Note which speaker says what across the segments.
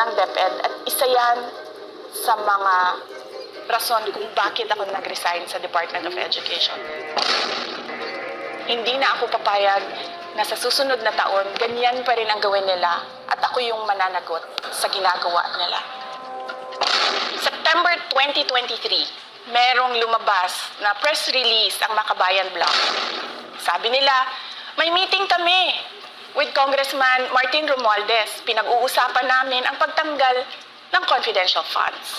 Speaker 1: ng DepEd at isa yan sa mga rason kung bakit ako nag-resign sa Department of Education. Hindi na ako papayag na sa susunod na taon, ganyan pa rin ang gawin nila at ako yung mananagot sa ginagawa nila. September 2023, merong lumabas na press release ang Makabayan Block. Sabi nila, may meeting kami with Congressman Martin Romualdez. Pinag-uusapan namin ang pagtanggal ng confidential funds.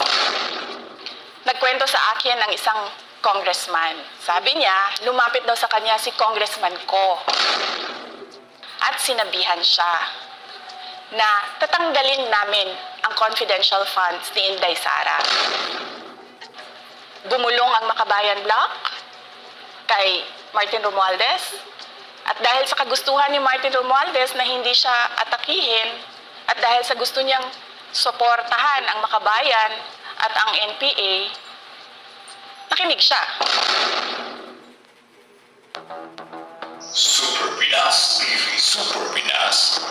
Speaker 1: Nagkwento sa akin ng isang congressman. Sabi niya, lumapit daw sa kanya si congressman ko. At sinabihan siya na tatanggalin namin ang confidential funds ni Inday Sara. Gumulong ang Makabayan Block kay Martin Romualdez. At dahil sa kagustuhan ni Martin Romualdez na hindi siya atakihin at dahil sa gusto niyang suportahan ang Makabayan at ang NPA, nakinig siya.
Speaker 2: Super Pinas. Super Pinas.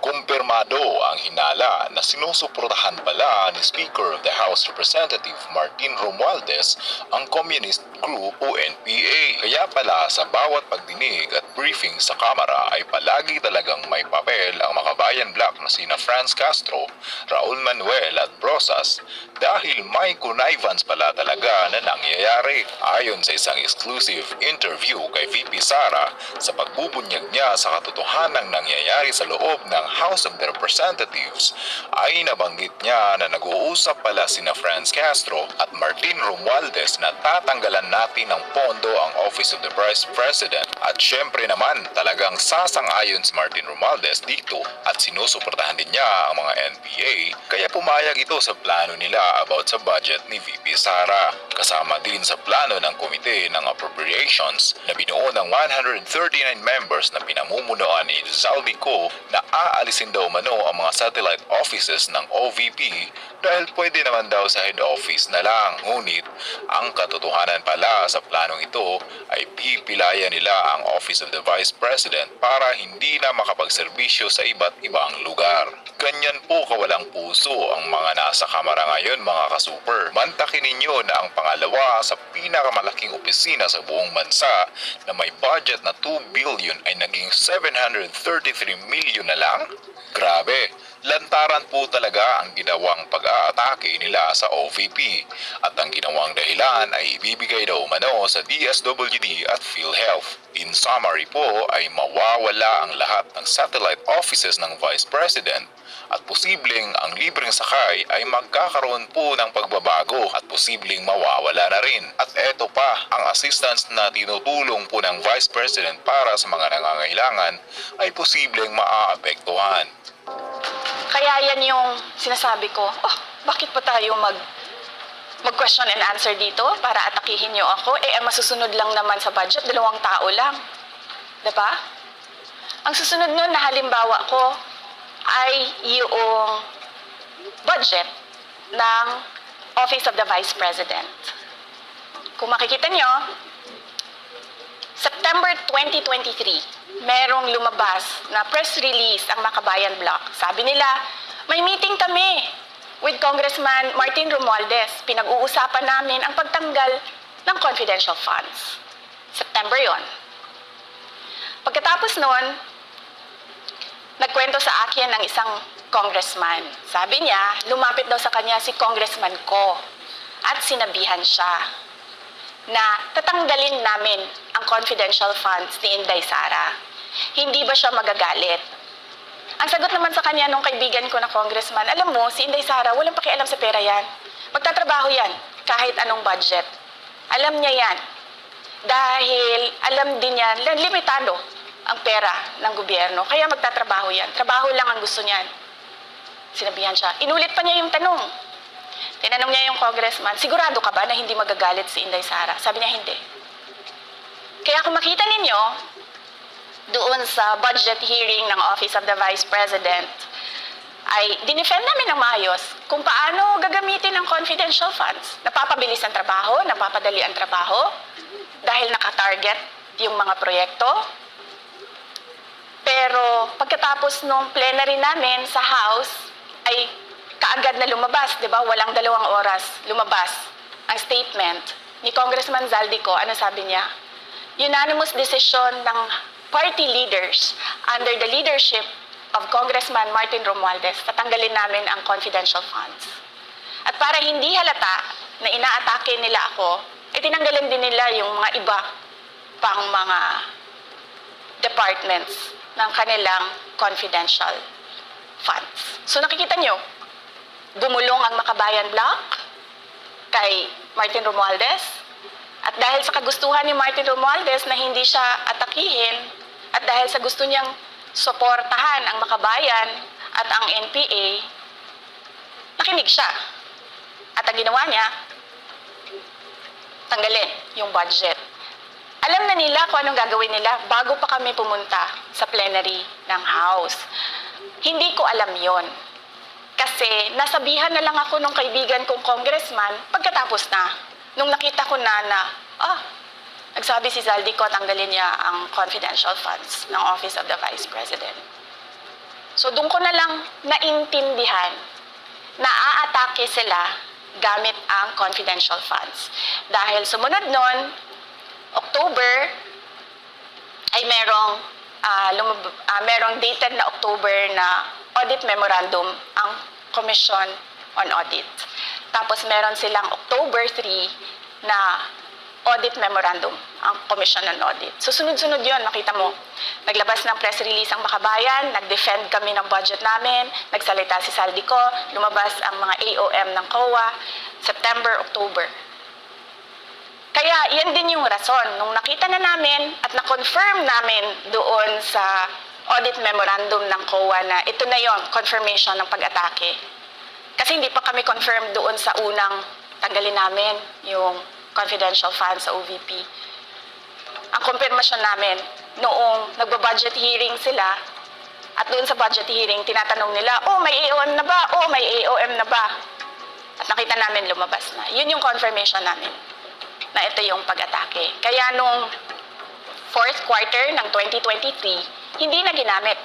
Speaker 3: Kumpirmado ang hinala na sinusuportahan pala ni Speaker of the House Representative Martin Romualdez ang Communist Group o NPA. Kaya pala sa bawat pagdinig at briefing sa Kamara ay palagi talagang may papel ang makabayan black na sina Franz Castro, Raul Manuel at Brosas dahil may connivance pala talaga na nangyayari. Ayon sa isang exclusive interview kay VP Sara sa pagbubunyag niya sa katotohanang nangyayari sa loob ng House of Representatives. Ay nabanggit niya na nag-uusap pala sina Franz Castro at Martin Romualdez na tatanggalan natin ng pondo ang Office of the Vice President. At syempre naman talagang sasang-ayon si Martin Romualdez dito at sinusuportahan din niya ang mga NPA kaya pumayag ito sa plano nila about sa budget ni VP Sara. Kasama din sa plano ng Komite ng Appropriations na binuo ng 139 members na pinamumunuan ni Zaldi Co na aalisin daw mano ang mga satellite offices ng OVP dahil pwede naman daw sa head office na lang. Ngunit ang katotohanan pala sa planong ito ay pipilaya nila ang Office of the Vice President para hindi na makapagserbisyo sa iba't ibang lugar. Ganyan po kawalang puso ang mga nasa kamara ngayon mga kasuper. Mantakin ninyo na ang pangalawa sa pinakamalaking opisina sa buong bansa na may budget na 2 billion ay naging 733 million na lang? Grabe, lantaran po talaga ang ginawang pag-aatake nila sa OVP at ang ginawang dahilan ay ibibigay daw umano sa DSWD at PhilHealth. In summary po ay mawawala ang lahat ng satellite offices ng Vice President at posibleng ang libreng sakay ay magkakaroon po ng pagbabago at posibleng mawawala na rin. At eto pa, ang assistance na tinutulong po ng Vice President para sa mga nangangailangan ay posibleng maaapektuhan.
Speaker 1: Kaya yan yung sinasabi ko, oh, bakit pa tayo mag mag-question and answer dito para atakihin niyo ako? Eh, ang masusunod lang naman sa budget, dalawang tao lang. ba? Ang susunod nun na halimbawa ko ay yung budget ng Office of the Vice President. Kung makikita nyo, September 2023, merong lumabas na press release ang Makabayan Block. Sabi nila, may meeting kami with Congressman Martin Romualdez. Pinag-uusapan namin ang pagtanggal ng confidential funds. September yon. Pagkatapos noon, nagkwento sa akin ng isang congressman. Sabi niya, lumapit daw sa kanya si congressman ko at sinabihan siya na tatanggalin namin ang confidential funds ni Inday Sara. Hindi ba siya magagalit? Ang sagot naman sa kanya nung kaibigan ko na congressman, alam mo, si Inday Sara, walang pakialam sa pera yan. Magtatrabaho yan, kahit anong budget. Alam niya yan. Dahil alam din yan, li- limitado ang pera ng gobyerno. Kaya magtatrabaho yan. Trabaho lang ang gusto niyan. Sinabihan siya. Inulit pa niya yung tanong. Tinanong niya yung congressman, sigurado ka ba na hindi magagalit si Inday Sara? Sabi niya, hindi. Kaya kung makita ninyo, doon sa budget hearing ng Office of the Vice President, ay dinefend namin ng maayos kung paano gagamitin ang confidential funds. Napapabilis ang trabaho, napapadali ang trabaho, dahil nakatarget yung mga proyekto. Pero pagkatapos nung plenary namin sa House, ay kaagad na lumabas, di ba? Walang dalawang oras lumabas ang statement ni Congressman Zaldico. Ano sabi niya? Unanimous decision ng party leaders under the leadership of Congressman Martin Romualdez, tatanggalin namin ang confidential funds. At para hindi halata na inaatake nila ako, eh tinanggalan din nila yung mga iba pang mga departments ng kanilang confidential funds. So nakikita nyo, gumulong ang Makabayan Block kay Martin Romualdez. At dahil sa kagustuhan ni Martin Romualdez na hindi siya atakihin, at dahil sa gusto niyang suportahan ang Makabayan at ang NPA, nakinig siya. At ang ginawa niya, tanggalin yung budget. Alam na nila kung anong gagawin nila bago pa kami pumunta sa plenary ng House. Hindi ko alam yon. Kasi nasabihan na lang ako nung kaibigan kong congressman pagkatapos na. Nung nakita ko na na, ah, nagsabi si Zaldico tanggalin niya ang confidential funds ng Office of the Vice President. So doon ko na lang naintindihan na aatake sila gamit ang confidential funds. Dahil sumunod nun, October, ay merong, ah, lumab- ah, merong dated na October na audit memorandum ang Commission on Audit. Tapos meron silang October 3 na audit memorandum ang Commission on Audit. So sunod-sunod yun, nakita mo. Naglabas ng press release ang Makabayan, nag-defend kami ng budget namin, nagsalita si Saldico, lumabas ang mga AOM ng COA, September, October. Kaya yan din yung rason. Nung nakita na namin at na-confirm namin doon sa audit memorandum ng COA na ito na yon confirmation ng pag-atake. Kasi hindi pa kami confirm doon sa unang tanggalin namin yung confidential funds sa OVP. Ang confirmation namin, noong nagba-budget hearing sila, at doon sa budget hearing, tinatanong nila, oh, may AOM na ba? Oh, may AOM na ba? At nakita namin lumabas na. Yun yung confirmation namin na ito yung pag-atake. Kaya nung fourth quarter ng 2023, hindi na ginamit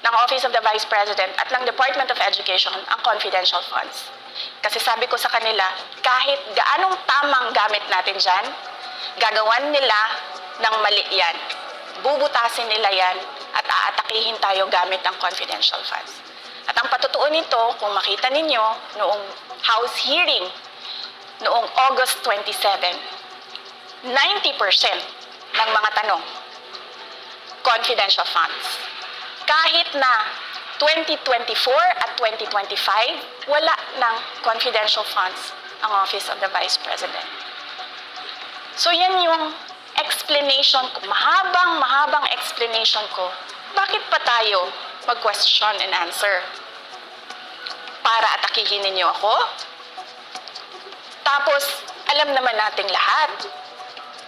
Speaker 1: ng Office of the Vice President at ng Department of Education ang confidential funds. Kasi sabi ko sa kanila, kahit gaanong tamang gamit natin dyan, gagawan nila ng mali yan. Bubutasin nila yan at aatakihin tayo gamit ang confidential funds. At ang patutuo nito, kung makita ninyo, noong House hearing, noong August 27, 90% ng mga tanong, confidential funds. Kahit na 2024 at 2025, wala ng confidential funds ang Office of the Vice President. So yan yung explanation ko, mahabang mahabang explanation ko, bakit pa tayo mag-question and answer? Para atakihin ninyo ako? Tapos, alam naman nating lahat,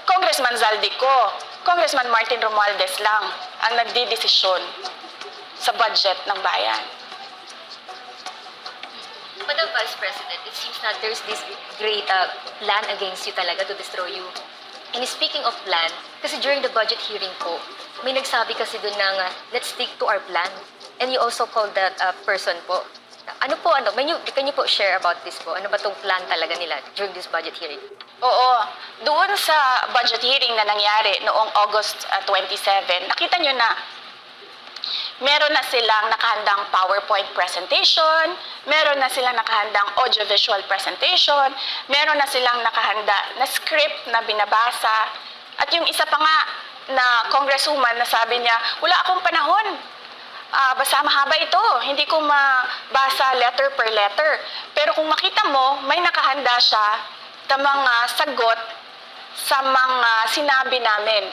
Speaker 1: Congressman Zaldico, Congressman Martin Romualdez lang ang nagdidesisyon sa budget ng bayan.
Speaker 4: Madam Vice President, it seems na there's this great uh, plan against you talaga to destroy you. And speaking of plan, kasi during the budget hearing po, may nagsabi kasi doon ng uh, let's stick to our plan. And you also called that uh, person po. Ano po, ano, can you, can you po share about this po? Ano ba tong plan talaga nila during this budget hearing?
Speaker 1: Oo, doon sa budget hearing na nangyari noong August uh, 27, nakita nyo na meron na silang nakahandang PowerPoint presentation, meron na silang nakahandang audiovisual presentation, meron na silang nakahanda na script na binabasa, at yung isa pa nga na congresswoman na sabi niya, wala akong panahon. Ah, basta mahaba ito. Hindi ko mabasa letter per letter. Pero kung makita mo, may nakahanda siya na mga sagot sa mga sinabi namin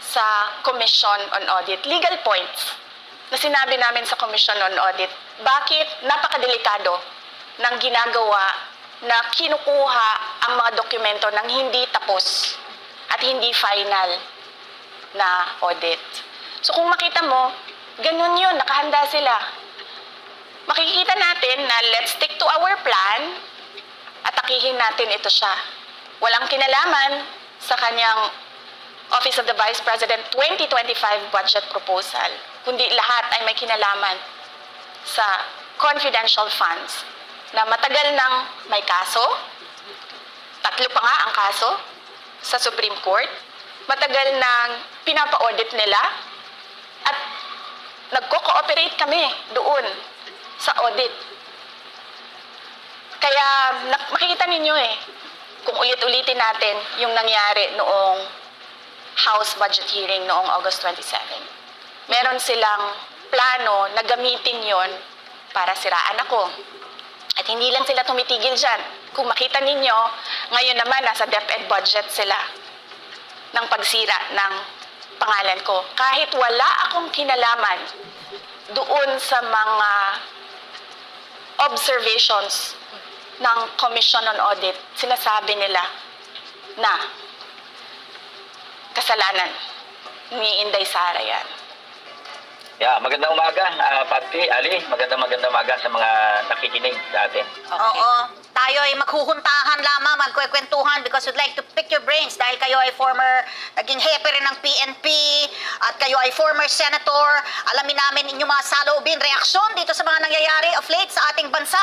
Speaker 1: sa Commission on Audit. Legal points na sinabi namin sa Commission on Audit. Bakit napakadelikado ng ginagawa na kinukuha ang mga dokumento ng hindi tapos at hindi final na audit. So kung makita mo, ganun yun, nakahanda sila. Makikita natin na let's stick to our plan at takihin natin ito siya. Walang kinalaman sa kanyang Office of the Vice President 2025 budget proposal, kundi lahat ay may kinalaman sa confidential funds na matagal nang may kaso, tatlo pa nga ang kaso sa Supreme Court, matagal nang pinapa-audit nila, nagko-cooperate kami doon sa audit. Kaya makikita ninyo eh, kung ulit-ulitin natin yung nangyari noong House budget hearing noong August 27. Meron silang plano na gamitin yon para siraan ako. At hindi lang sila tumitigil dyan. Kung makita ninyo, ngayon naman nasa DepEd budget sila ng pagsira ng pangalan ko. Kahit wala akong kinalaman doon sa mga observations ng Commission on Audit, sinasabi nila na kasalanan ni Inday Sara yan.
Speaker 5: Yeah, magandang umaga, uh, Pati, Ali. Magandang magandang umaga sa mga nakikinig sa atin.
Speaker 6: Oo. Tayo ay maghuhuntahan lamang, magkwekwentuhan because we'd like to pick your brains dahil kayo ay former, naging hepe rin ng PNP at kayo ay former senator. Alamin namin inyong mga saloobin, reaksyon dito sa mga nangyayari of late sa ating bansa.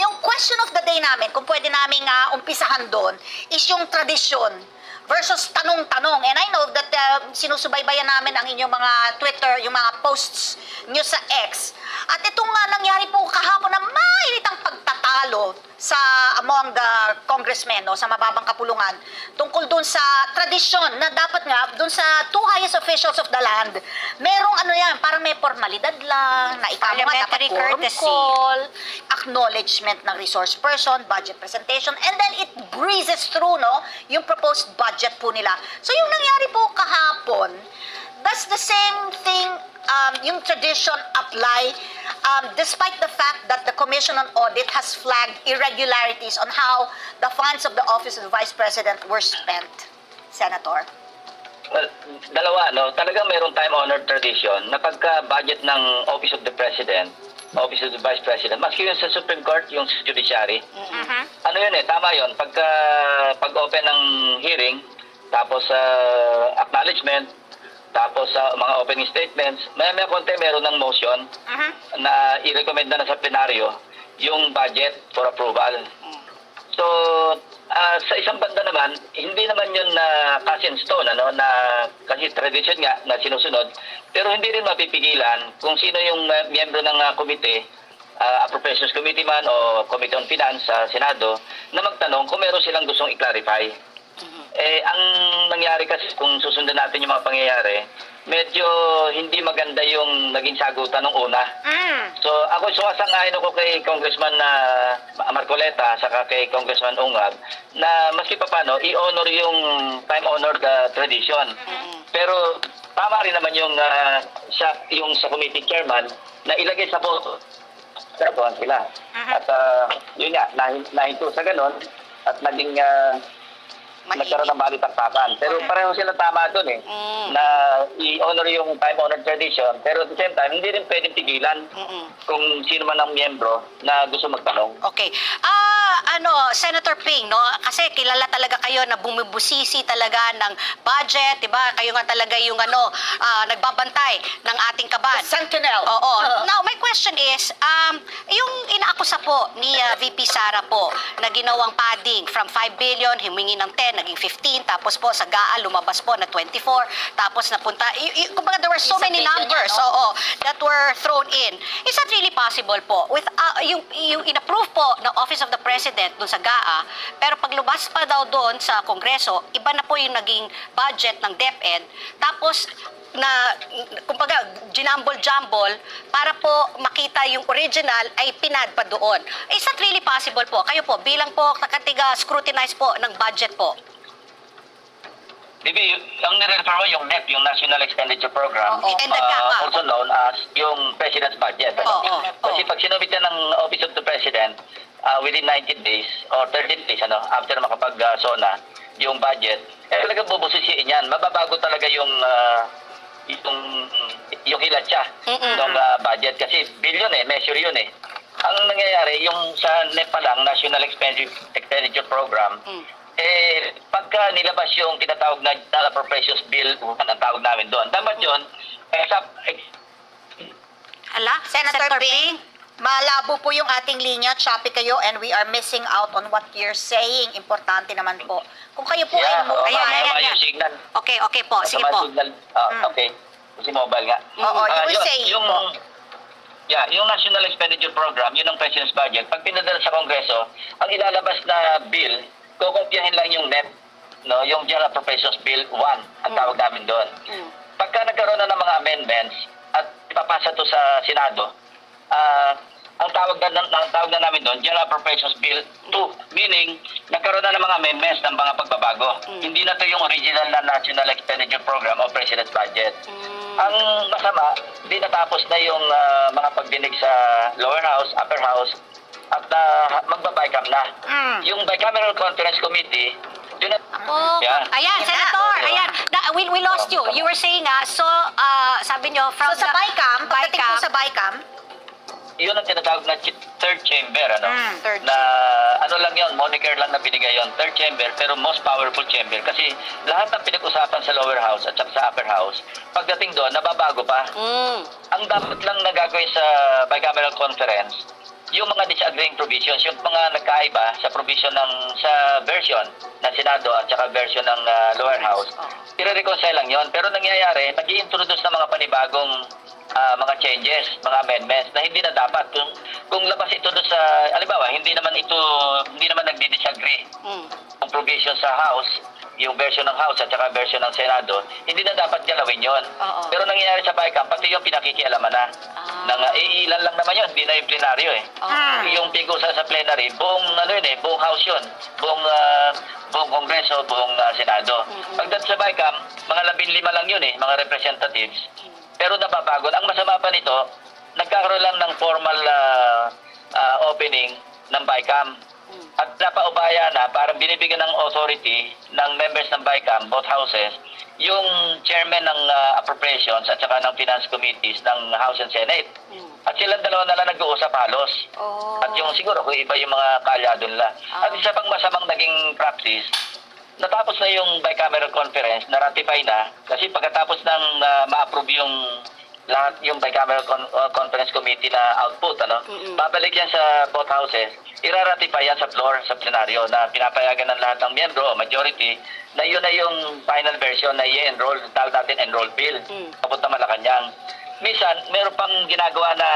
Speaker 6: Yung question of the day namin, kung pwede namin uh, umpisahan doon, is yung tradisyon versus tanong-tanong. And I know that uh, sinusubaybayan namin ang inyong mga Twitter, yung mga posts nyo sa X. At itong nga nangyari po kahapon na mainit ang pagtatalo sa among the congressmen no, sa mababang kapulungan tungkol dun sa tradisyon na dapat nga dun sa two highest officials of the land merong ano yan parang may formalidad lang na ikaw nga dapat
Speaker 7: courtesy.
Speaker 6: call, acknowledgement ng resource person, budget presentation, and then it breezes through, no, yung proposed budget po nila. So yung nangyari po kahapon, does the same thing, um, yung tradition apply, um, despite the fact that the Commission on Audit has flagged irregularities on how the funds of the Office of the Vice President were spent, Senator?
Speaker 5: Well, dalawa, no? Talagang mayroong time-honored tradition na pagka-budget ng Office of the President, Office of the Vice President, maski yun sa Supreme Court, yung judiciary, ano yun eh, tama yun. Pagka, pag-open ng hearing, tapos uh, acknowledgement, tapos sa mga opening statements, may may konti meron ng motion na i-recommend na sa plenaryo yung budget for approval. So, ah, sa isang banda naman, hindi naman yun na cast in stone, ano, na kasi tradition nga na sinusunod, pero hindi rin mapipigilan kung sino yung ah, miyembro ng ah, komite, ah, Appropriations Committee man o Committee on Finance sa Senado, na magtanong kung meron silang gustong i-clarify. Eh, ang nangyari kasi kung susundan natin yung mga pangyayari, medyo hindi maganda yung naging sagutan ng una.
Speaker 6: Mm.
Speaker 5: So ako sumasang-ayon ako kay Congressman na Marcoleta saka kay Congressman Ungab na maski pa paano i-honor yung time-honored uh, tradition. Pero tama rin naman yung uh, siya, yung sa committee chairman na ilagay sa vote sa buwan sila. At uh, yun nga, nahin, nahinto sa ganon at naging uh, nagkaroon ng balitaktakan. Pero pareho sila tama doon eh. Na i-honor yung time-honored tradition. Pero at the same time, hindi rin pwedeng pigilan kung sino man ang miyembro na gusto magtanong.
Speaker 6: Okay. Ah, ano, Senator Ping, no? Kasi kilala talaga kayo na bumibusisi talaga ng budget, 'di ba? Kayo nga talaga yung ano, ah, nagbabantay ng ating kaban.
Speaker 7: Sentinel.
Speaker 6: Oo. Now, my question is, um, yung inaakusa po ni ah, VP Sara po na ginawang padding from 5 billion, humingi ng 10, naging 15, tapos po sa GAA lumabas po na 24, tapos napunta, y- y- kumbaga there were so many numbers, oo, that were thrown in. Is that really possible po? With uh, yung, yung in-approve po ng Office of the President dun sa GAA, pero pag lumabas pa daw doon sa Kongreso, iba na po yung naging budget ng DepEd. Tapos, na kumbaga ginambol-jambol para po makita yung original ay pinad pa doon. Is that really possible po? Kayo po, bilang po nakatiga scrutinize po ng budget po.
Speaker 5: Bibi, ang nire-refer mo yung NEP, yung National Expenditure Program.
Speaker 6: And the
Speaker 5: uh, also known as yung President's Budget. ano?
Speaker 6: Oo, oo.
Speaker 5: Kasi pag sinubit yan ng Office of the President, uh, within 90 days or 30 days, ano, after makapag-SONA, yung budget, eh talaga bubusisiin yan. Mababago talaga yung uh, yung yung hilatsya
Speaker 6: Mm-mm.
Speaker 5: ng uh, budget kasi billion eh, measure yun eh. Ang nangyayari, yung sa NEP pa lang, National Expenditure, Expenditure Program,
Speaker 6: Mm.
Speaker 5: eh, pagka nilabas yung tinatawag na General Appropriations Bill, ang tawag namin doon, dapat yun, eh, sa, eh,
Speaker 6: Ala, Senator, Ping? Malabo po yung ating linya, choppy kayo, and we are missing out on what you're saying. Importante naman po. Kung kayo po
Speaker 5: Yeah,
Speaker 6: ay mobile.
Speaker 5: masama
Speaker 6: Ayan,
Speaker 5: yung signal.
Speaker 6: Okay, okay po. Sige
Speaker 5: Masama
Speaker 6: po.
Speaker 5: signal. Ah,
Speaker 6: Mm.
Speaker 5: Okay. Kasi mobile nga.
Speaker 6: Oo, you
Speaker 5: Ah,
Speaker 6: were
Speaker 5: yun-
Speaker 6: saying
Speaker 5: yung,
Speaker 6: po.
Speaker 5: Yeah, yung National Expenditure Program, yun ang President's Budget. Pag pinadala sa Kongreso, ang ilalabas na bill, kukopyahin lang yung NEP, no, yung General Appropriations Bill 1, ang tawag namin doon. Pagka nagkaroon na ng mga amendments at ipapasa to sa Senado, ah, ang tawag na, ang tawag na namin doon, General Appropriations Bill 2, meaning nagkaroon na ng mga amendments ng mga pagbabago. Hindi na to yung original na National Expenditure Program o President's Budget. Ang masama, di natapos na yung ah, mga pagdinig sa lower house, upper house, at uh, magbabaycam na.
Speaker 6: Mm.
Speaker 5: Yung bicameral conference committee, yun na,
Speaker 7: Oh,
Speaker 5: Yeah.
Speaker 7: ayan,
Speaker 6: Yan
Speaker 7: Senator,
Speaker 5: na.
Speaker 7: ayan. Na, we, we lost you. You were saying, ah, so, ah, sabi nyo, from
Speaker 6: So sa
Speaker 7: the-
Speaker 6: BICAM, pagdating po
Speaker 7: BICAM,
Speaker 6: sa BICAM,
Speaker 5: yun ang tinatawag na third chamber, ano?
Speaker 6: Mm, third
Speaker 5: na ano lang yun, moniker lang na binigay yun, third chamber, pero most powerful chamber. Kasi lahat ng pinag-usapan sa lower house at sa upper house, pagdating doon, nababago pa.
Speaker 7: Mm.
Speaker 5: Ang dapat lang na gagawin sa bicameral conference, yung mga disagreeing provisions, yung mga nagkaiba sa provision ng sa version ng Senado at saka version ng ah, lower house, i-reconcile lang yon. Pero nangyayari, nag introduce ng mga panibagong ah, mga changes, mga amendments na hindi na dapat. Kung, kung labas ito doon sa, halimbawa, hindi naman ito, hindi naman nagdi-disagree
Speaker 7: Mm.
Speaker 5: ang provision sa House, yung version ng House at saka version ng Senado, hindi na dapat galawin yon.
Speaker 7: Oo.
Speaker 5: Pero nangyayari sa BICAM, pati yung pinakikialaman na.
Speaker 7: Ah.
Speaker 5: Nang, eh, ilan lang naman yun, hindi na yung plenaryo eh.
Speaker 7: Ah.
Speaker 5: Yung pigusa sa plenary, buong ano yun eh, buong House yun. Buong, ah, buong Kongreso, buong ah, Senado. Pagdating sa BICAM, mga labing lima lang yun eh, mga representatives. Pero nababago. Ang masama pa nito, nagkakaroon lang ng formal ah, ah, opening ng BICAM. At napaubaya na, parang binibigyan ng authority ng members ng BICAM, both houses, yung chairman ng ah, appropriations at saka ng finance committees ng House and Senate. At silang dalawa na lang nag-uusap halos.
Speaker 7: Oh.
Speaker 5: At yung siguro kung iba yung mga kalyado nila. At isa pang masamang naging practice, natapos na yung bicameral conference, na-ratify na, kasi pagkatapos ng ah, ma-approve yung lahat yung bicameral con- uh, conference committee na output, ano, babalik yan sa both houses, iraratify yan sa floor, sa plenaryo, na pinapayagan ng lahat ng miyembro, majority, na yun na yung final version na i-enroll, tawag natin enroll bill, papunta Malacanang. Minsan, meron pang ginagawa na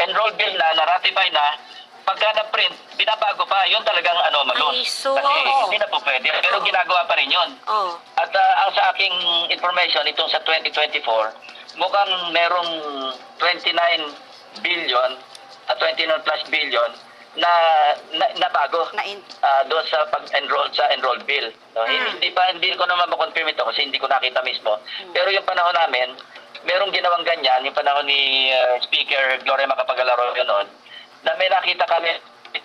Speaker 5: enroll bill na, na-ratify na, pagka na-print, binabago pa, yun talagang anomalous.
Speaker 7: Ay, so-
Speaker 5: Kasi
Speaker 7: oo.
Speaker 5: hindi na po pwede, pero ginagawa pa rin yun.
Speaker 7: Oh.
Speaker 5: At ah, ang sa aking information, itong sa 2024, mukhang merong 29 billion at 29 plus billion na, na, na bago
Speaker 7: Na in-
Speaker 5: ah, doon sa pag-enroll sa enroll bill. No, Hindi pa hindi ko naman ma-confirm ito kasi hindi ko nakita mismo. Pero yung panahon namin, merong ginawang ganyan, yung panahon ni ah, Speaker Gloria Macapagalaro yun noon, na may nakita kami 2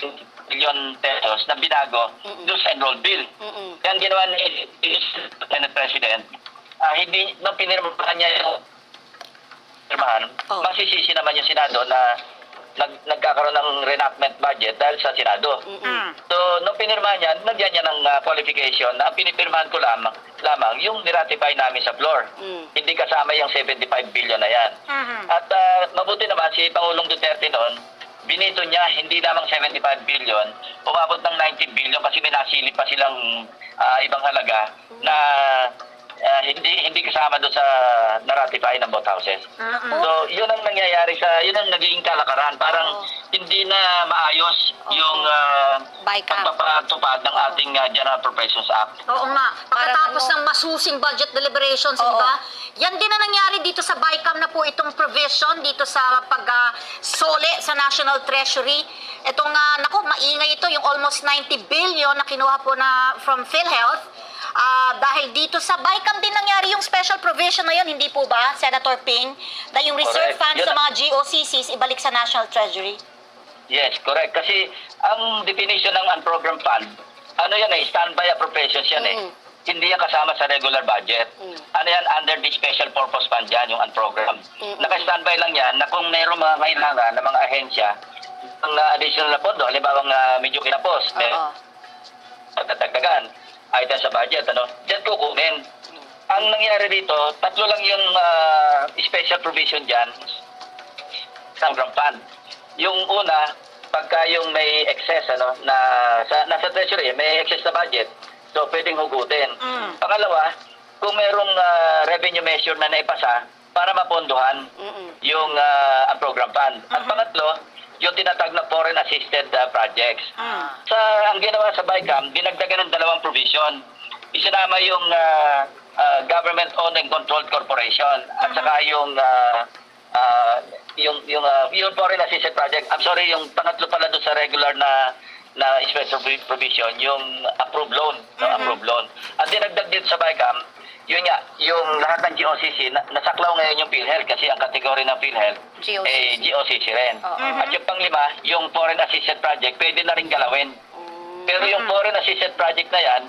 Speaker 5: billion pesos na binago doon sa enroll bill.
Speaker 7: Mm-mm.
Speaker 5: Yan ginawa ni Senate President, ah, hindi, nung pinirmahan niya yung pirmahan,
Speaker 7: Oh.
Speaker 5: masisisi naman yung Senado na nag, nagkakaroon ng reenactment budget dahil sa Senado.
Speaker 6: mm,
Speaker 5: So, nung pinirmahan niya, nagyan niya ng ah, qualification na ang pinipirmahan ko lamang, lamang yung niratify namin sa floor.
Speaker 7: Mm.
Speaker 5: Hindi kasama yung 75 billion na yan.
Speaker 6: Mhm.
Speaker 5: At ah, mabuti naman si Pangulong Duterte noon, binito niya hindi lamang 75 billion, umabot ng 90 billion kasi may nasilip pa silang ah, ibang halaga na ah, hindi hindi kasama doon sa na-ratify ng both houses. So, yun ang nangyayari sa, yun ang nagiging kalakaran. Parang hindi na maayos yung uh, pagpapatupad ng ating ah, General Appropriations Act.
Speaker 6: Oo nga. Pagkatapos
Speaker 7: ano-
Speaker 6: ng masusing budget deliberations, di ba? Yan din na nangyari dito sa BICAM na po itong provision dito sa pag-sole sa National Treasury. Itong, uh, naku, maingay ito, yung almost 90 billion na kinuha po na from PhilHealth. Ah, dahil dito sa BICAM din nangyari yung special provision na yun, hindi po ba, Senator Ping? Na yung reserve
Speaker 5: Correct.
Speaker 6: funds
Speaker 5: Yun
Speaker 6: sa mga GOCCs ibalik sa National Treasury.
Speaker 5: Yes, correct. Kasi ang definition ng unprogrammed fund, ano yan eh, standby appropriations yan eh.
Speaker 7: Mm.
Speaker 5: Hindi yan kasama sa regular budget.
Speaker 7: Mm.
Speaker 5: Ano yan, under the special purpose fund yan, yung unprogrammed.
Speaker 7: Mm-mm.
Speaker 5: Naka-standby lang yan na kung mayroong mga kailangan ng mga ahensya, ng uh, additional na pondo, halimbawa uh, medyo kinapos, may
Speaker 7: Oo.
Speaker 5: pagdadagdagan, item sa budget, ano, dyan kukunin. Ang nangyari dito, tatlo lang yung ah, special provision dyan sa program fund. yung una, pagka yung may excess, ano, na sa, nasa treasury, may excess na budget, so pwedeng hugutin. Pangalawa, kung merong ah, revenue measure na naipasa para mapondohan yung ah, ang program fund. At pangatlo, yung tinatag na foreign assisted ah, projects. Sa ang ginawa sa BICAM, dinagdagan ng dalawang provision. Isinama yung ah, ah, government owned and controlled corporation at saka yung ah, ah, yung yung ah, yung foreign assisted project. I'm sorry, yung pangatlo pala doon sa regular na na special provi- provision, yung approved loan, no, approved loan. At dinagdag dito sa BICAM, yun nga, yung lahat ng GOCC, na, nasaklaw ngayon yung PhilHealth kasi ang kategory ng PhilHealth
Speaker 7: GOCC.
Speaker 5: eh, GOCC rin. At yung panglima, yung foreign assisted project, pwede na rin galawin. Pero yung foreign assisted project na yan,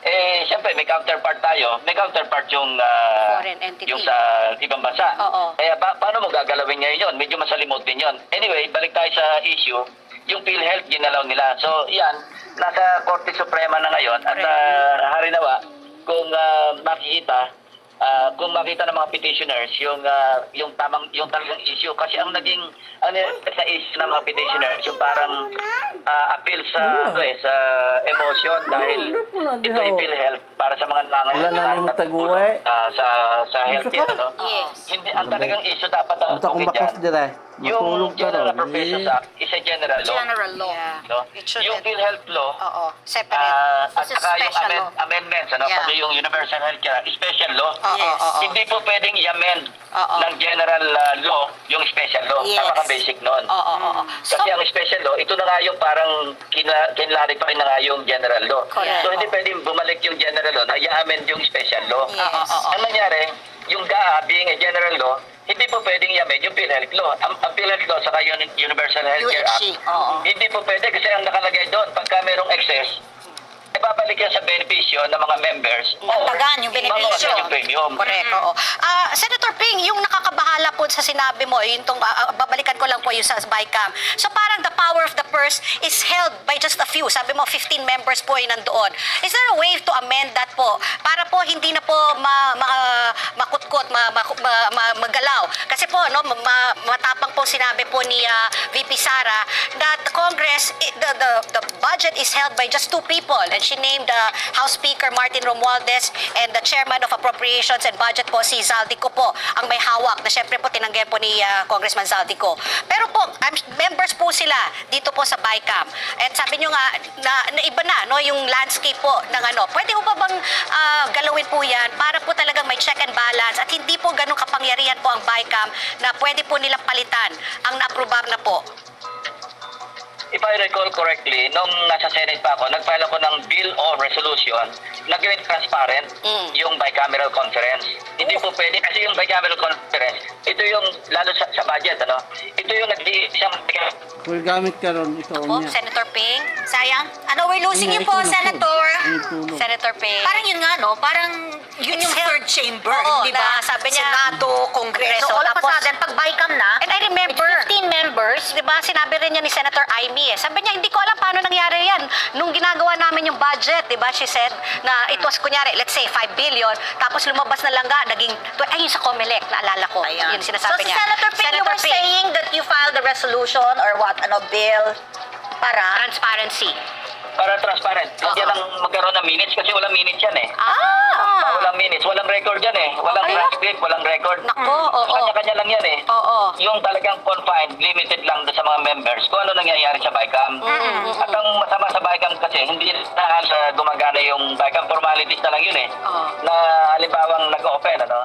Speaker 5: eh, siyempre, may counterpart tayo. May counterpart yung, ah,
Speaker 7: Foreign entity.
Speaker 5: yung sa ibang bansa.
Speaker 7: Oo.
Speaker 5: Kaya pa- paano mo gagalawin ngayon yun? Medyo masalimot din yun. Anyway, balik tayo sa issue. Yung PhilHealth, ginalaw nila. So, yan, nasa Korte Suprema na ngayon. At uh, harinawa, kung ah, makikita, ah, kung makita ng mga petitioners yung ah, yung tamang yung talagang issue. Kasi ang naging ano sa issue ng mga petitioners yung parang ah, appeal sa ano eh, sa emotion dahil ito yung PhilHealth para sa mga
Speaker 8: Wala na namang taguwi.
Speaker 5: ah, sa sa healthcare ano
Speaker 7: Yes.
Speaker 5: hindi ang talagang issue dapat ang
Speaker 8: Unta kong
Speaker 5: tungkol
Speaker 8: bakas dire.
Speaker 5: yung
Speaker 8: Matulog ka
Speaker 5: General
Speaker 8: ron.
Speaker 5: Appropriations Act is a general law
Speaker 6: General law.
Speaker 5: no?
Speaker 6: It should
Speaker 5: yung PhilHealth law
Speaker 6: Oo, separate.
Speaker 5: Ah, at
Speaker 6: This is
Speaker 5: saka yung
Speaker 6: special
Speaker 5: amend-
Speaker 6: law.
Speaker 5: amendments, ano,
Speaker 6: Yeah.
Speaker 5: yung Universal Healthcare, special law.
Speaker 6: Oo, Yes. oo, oo.
Speaker 5: Hindi po pwedeng i-amend
Speaker 6: Oo.
Speaker 5: ng general ah, law yung special law.
Speaker 6: Yes.
Speaker 5: Tama ka basic nun.
Speaker 6: Oo, oo, oo. So,
Speaker 5: Kasi ang special law, ito na nga yung parang kina, kinlarify na nga yung general law.
Speaker 6: Correct.
Speaker 5: So hindi pwedeng bumalik yung general law i-amend yung special law.
Speaker 6: Yes. Oo, oo, oo.
Speaker 5: Ang nangyari, yung GAA being a general law, hindi po pwedeng i-amend yung PhilHealth law. Ang, ang PhilHealth law saka yung Universal Healthcare Act,
Speaker 6: UHC, oo.
Speaker 5: hindi po pwede kasi ang nakalagay doon, pagka merong excess, ibabalik yan sa benepisyo ng mga members.
Speaker 6: Dagdagan yung benepisyo.
Speaker 5: Babawasan yung premium.
Speaker 6: Correct, oo. Ah, Senator Ping, yung nakakabahala po sa sinabi mo, yung tong, ah, babalikan ko lang po yung sa BICAM. So parang the power of the purse is held by just a few. Sabi mo, 15 members po yung nandoon. Is there a way to amend that po? Para po hindi na po ma, ma, makutkot, ma, ma, ma, ma- magalaw. Kasi po, no, ma, ma- matapang po sinabi po ni ah, VP Sara that Congress, eh, the, the, the budget is held by just two people. And she named uh, House Speaker Martin Romualdez and the Chairman of Appropriations and Budget po si Zaldico po ang may hawak na syempre po tinanggihan po ni uh, Congressman Zaldico. Pero po, um, members po sila dito po sa BICAM. At sabi nyo nga, na, na iba na no, yung landscape po ng ano. Pwede po ba bang ah, galawin po yan para po talagang may check and balance at hindi po ganun kapangyarihan po ang BICAM na pwede po nilang palitan ang na-approbar na po.
Speaker 5: If I recall correctly, nung nasa Senate pa ako, nag-file ako ng bill or resolution na gawin transparent
Speaker 6: Mm.
Speaker 5: yung bicameral conference. Hindi po pwede kasi yung bicameral conference, ito yung, lalo sa, sa budget, ano? Ito yung nag-iisang
Speaker 8: Kung gamit ka ron, ikaw
Speaker 6: Po,
Speaker 8: niya.
Speaker 6: Senator Ping. Sayang. Ano, we're losing you
Speaker 8: Hindi,
Speaker 6: po,
Speaker 8: itulog po.
Speaker 6: Senator. Senator Ping. Parang yun nga, no? Parang
Speaker 9: Yun
Speaker 6: it's
Speaker 9: yung
Speaker 6: held-
Speaker 9: third chamber,
Speaker 6: Oo,
Speaker 9: di ba?
Speaker 6: sabi niya,
Speaker 9: Senado, Kongreso.
Speaker 6: all of a sudden, pag BICAM na, and I remember, 15 members, di ba, sinabi rin niya ni Senator Amy eh. Sabi niya, hindi ko alam paano nangyari yan. Nung ginagawa namin yung budget, di ba, she said, na it was, kunyari, let's say, 5 billion, tapos lumabas na lang nga, naging, ay, yun sa COMELEC, naalala ko. Yun sinasabi
Speaker 9: so,
Speaker 6: niya.
Speaker 9: Senator Ping, you were
Speaker 6: Ping,
Speaker 9: saying that you filed a resolution or what, ano, bill para...
Speaker 6: transparency.
Speaker 5: Para transparent. Lagyan ng magkaroon ng minutes kasi walang minutes yan eh.
Speaker 6: Ah!
Speaker 5: Walang minutes, walang record yan eh. Walang
Speaker 6: Okay.
Speaker 5: transcript, walang record.
Speaker 6: Nako, oo.
Speaker 5: Kanya-kanya lang yan eh.
Speaker 6: Oo.
Speaker 5: Yung talagang confined, limited lang doon sa mga members kung ano nangyayari sa BICAM. At ang masama sa BICAM kasi, hindi na halos, gumagana yung BICAM formalities na lang yun eh.
Speaker 6: Oo.
Speaker 5: Na halimbawang nag-open, ano?